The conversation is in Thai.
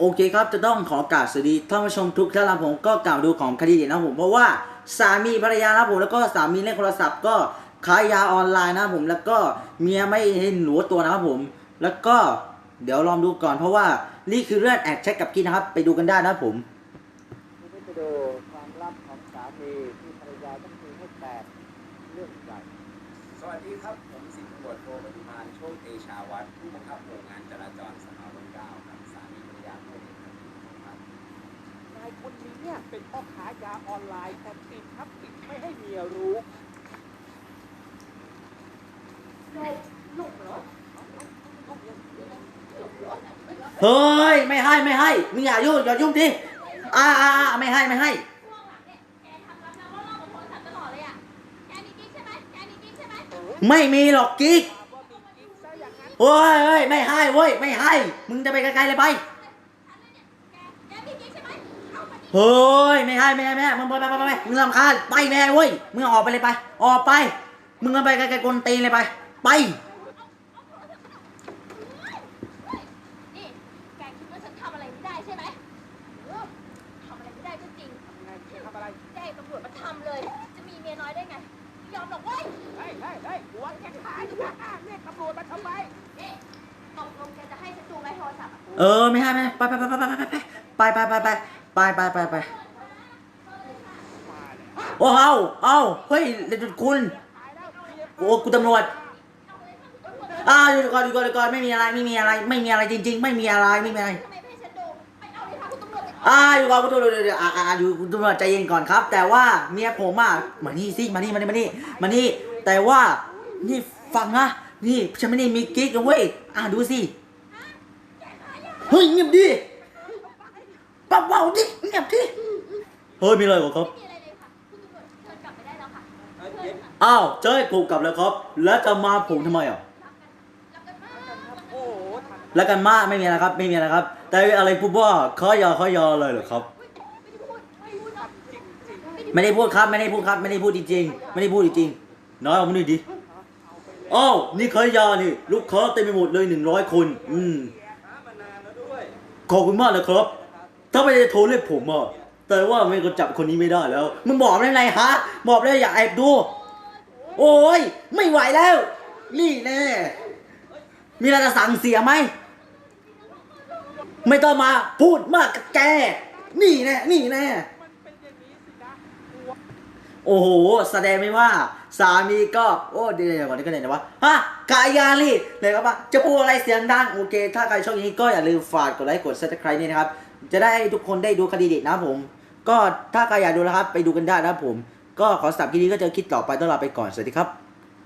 โอเคครับจะต้องขอกราบสวัสดีท่านผู้ชมทุกท่านนะครับผมก็กล่าวดูของคดีเด็ดนะครับผมเพราะว่าสามีภรรยานะครับผมแล้วก็สามีเล่นโทรศัพท์ก็ขายยาออนไลน์นะครับผมแล้วก็เมียไม่เห็นหนูตัวนะครับผม แล้วก็เดี๋ยวลองดูก่อนเพราะว่านี่คือเรื่องแอดแชทกับกิ๊กนะครับ ไปดูกันได้นะครับผมทีนี้ไปดูความลับของสามีที่ภรรยาต้องคุยให้แตกเรื่องใหญ่สวัสดีครับผมสิบตำรวจโทปฏิมาโชคเตชาวัฒน์ผู้บังคับหมู่งานจราจรส ยาออนไลน์แต่ปิดครับปิดไม่ให้เมียรู้ลูกลูกเหรอเฮ้ย ไม่ให้ไม่ให้มึงอย่ายุ่งอย่ายุ่งดิอ่าอ่าไม่ให้ไม่ให้ไม่มีหรอกกิ๊กเฮ้ยไม่ให้เว้ย ไม่ให้ มึงจะไปไกลๆเลยไป เอามาดิเฮ้ยไม่ให้ไม่ให้ไม่ให้มึงไปไปไปไปมึงรำคาญไปไม่ให้เว้ยมึงออกไปเลยไป ออกไป มึงเอาไปไกลๆกลตีนเลยไป ไปนี่แกคิดว่าฉันทำอะไรไม่ได้ใช่ไหมเออทำอะไรไม่ได้ก็จริงไงทำอะไรแจ้งตำรวจมาทำเลยจะมีเมียน้อยได้ไงยอมหรอกเว้ยเฮ้ยเฮ้ยเฮ้ยหัวแกขายอยู่นะเรียกตำรวจมาทำไมนี่ตกลงแกจะให้ฉันดูไหมโทรศัพท์อะเออไม่ให้ไม่ให้ไปไปไปไปไปไปไปไปไปไป ไปไปไปไปโอ้เอาเอาเฮ้ยเดี๋ยวคุณโอ้กูตำรวจอ้าวอยู่ก่อนอยู่ก่อนอยู่ก่อนไม่มีอะไรไม่มีอะไร ไม่มีอะไรจริง ๆ ไม่มีอะไรไม่มีอะไรไอ้ดูไปเอาเลยค่ะคุณตรวจไปอ่าอยู่ก่อนคุณตำรวจเดี๋ยวเดี๋ยวอ่าอ่าอยู่คุณตำรวจใจเย็นก่อนครับ แต่ว่าเมียผมอะมานี่สิมานี่มานี่มานี่มานี่ แต่ว่านี่ฟังนะนี่ฉันไม่ได้มีกิ๊กนะเว้ยอ่าดูสิเฮ้ยเงียบดิ เบาๆดิเงียบดิเฮ้ยมีอะไรเหรอครับไม่มีอะไรเลยค่ะคุณตำรวจเชิญกลับไปได้แล้วค่ะเชิญค่ะอ้าวเจ้ยกูกลับแล้วครับ แล้วจะมาผมทำไมอะรักกันมากโอ้โหทำแล้วกันมากไม่มีอะไรครับ ไม่มีอะไรครับ แต่อะไรพูดว่าขอยาขอยาเลยเหรอครับไม่ได้พูดไม่ได้พูดหรอกจริงจริงไม่ได้พูดครับไม่ได้พูดครับ ไม่ได้พูดจริงๆไม่ได้พูดจริงๆน้อยเอามาหน่อยดิอ้าวนี่ขายยานี่ ลูกค้าเต็มไปหมดเลยหนึ่งร้อยคน อืมหามานานแล้วด้วยขอบคุณมากเลยครับ ถ้าไม่ได้โทรเรียกผมอะแต่ว่าไม่ก็จับคนนี้ไม่ได้แล้ว มึงบอกได้ไงฮะ บอกได้อย่าแอบดู โอ้ย ไม่ไหวแล้ว นี่แน่ มีอะไรจะสั่งเสียไหม ไม่ต้องมาพูดมากกับแก นี่แน่ นี่แน่ โอ้โห แสดงไม่ว่า สามีก็ โอ้เดี๋ยวก่อนนี้ก็ไหนนะวะฮะกายาลีเลยครับว่าจะพูดอะไรเสียงดัง โอเค ถ้าใครชอบอย่างนี้ก็อย่าลืมฝากกดไลค์ กด subscribe นี่นะครับ จะได้ทุกคนได้ดูคดีเด็ดนะผม ก็ถ้าใครอยากดูนะครับ ไปดูกันได้นะครับผม ก็ขอสับคลิปนี้ก็เจอคิดต่อไปต้องลาไปก่อน สวัสดีครับ